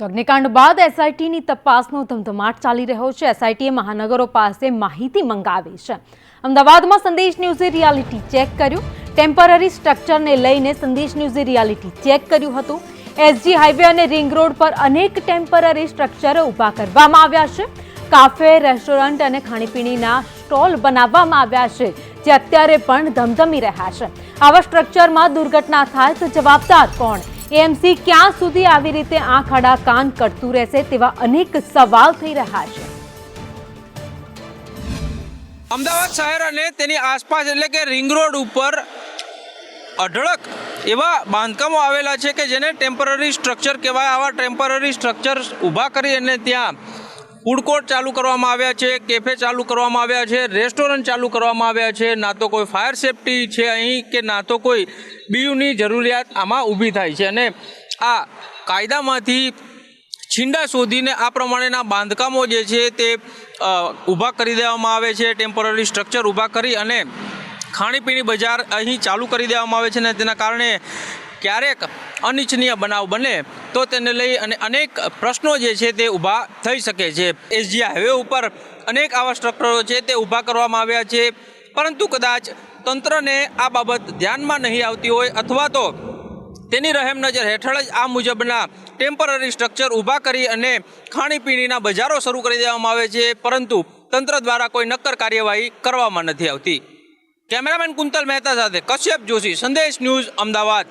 તો અગ્નિકાંડ બાદ એસઆઈટીની તપાસનો ધમધમાટ ચાલી રહ્યો છે. એસઆઈટીએ મહાનગરો પાસે માહિતી મંગાવી છે. અમદાવાદમાં સંદેશ ન્યૂઝે રિયાલિટી ચેક કર્યું. ટેમ્પરરી સ્ટ્રક્ચરને લઈને સંદેશ ન્યૂઝે રિયાલિટી ચેક કર્યું હતું. એસજી હાઈવે અને રિંગ રોડ પર અનેક ટેમ્પરરી સ્ટ્રક્ચરો ઊભા કરવામાં આવ્યા છે. કાફે રેસ્ટોરન્ટ અને ખાણીપીણીના સ્ટોલ બનાવવામાં આવ્યા છે, જે અત્યારે પણ ધમધમી રહ્યા છે. આવા સ્ટ્રક્ચરમાં દુર્ઘટના થાય તો જવાબદાર કોણ? એએમસી ક્યાં સુધી આવી રીતે આંખ આડા કાન કરતું રહેશે તેવા અનેક સવાલ થઈ રહ્યા છે. અમદાવાદ શહેર અને તેની આસપાસ એટલે કે રિંગ રોડ ઉપર અઢળક એવા બાંધકામો આવેલા છે કે જેને ટેમ્પરરી સ્ટ્રક્ચર કહેવાય. આવા ટેમ્પરરી સ્ટ્રક્ચર ઊભા કરી અને ત્યાં ફૂડ કોર્ટ ચાલુ કરવામાં આવ્યા છે, કેફે ચાલુ કરવામાં આવ્યા છે, રેસ્ટોરન્ટ ચાલુ કરવામાં આવ્યા છે, ના તો કોઈ ફાયર સેફટી છે અહીં કે ના તો કોઈ બીયુની જરૂરિયાત આમાં ઊભી થાય છે. અને આ કાયદામાંથી છીંડા શોધીને આ પ્રમાણેના બાંધકામો જે છે તે ઊભા કરી દેવામાં આવે છે, ટેમ્પરરી સ્ટ્રક્ચર ઊભા કરી અને ખાણીપીણી બજાર અહીં ચાલુ કરી દેવામાં આવે છે અને તેના કારણે ક્યારેક અનિચ્છનીય બનાવ બને. તો તેને લઈ અને અનેક પ્રશ્નો જે છે તે ઊભા થઈ શકે છે. એસજી હાઈવે ઉપર અનેક આવા સ્ટ્રક્ચરો છે તે ઊભા કરવામાં આવ્યા છે. પરંતુ કદાચ તંત્રને આ બાબત ધ્યાનમાં નહીં આવતી હોય અથવા તો તેની રહેમ નજર હેઠળ જ આ મુજબના ટેમ્પરરી સ્ટ્રક્ચર ઊભા કરી અને ખાણીપીણીના બજારો શરૂ કરી દેવામાં આવે છે. પરંતુ તંત્ર દ્વારા કોઈ નક્કર કાર્યવાહી કરવામાં નથી આવતી. કેમેરામેન કુંતલ મહેતા સાથે કશ્યપ જોશી, સંદેશ ન્યૂઝ અમદાવાદ.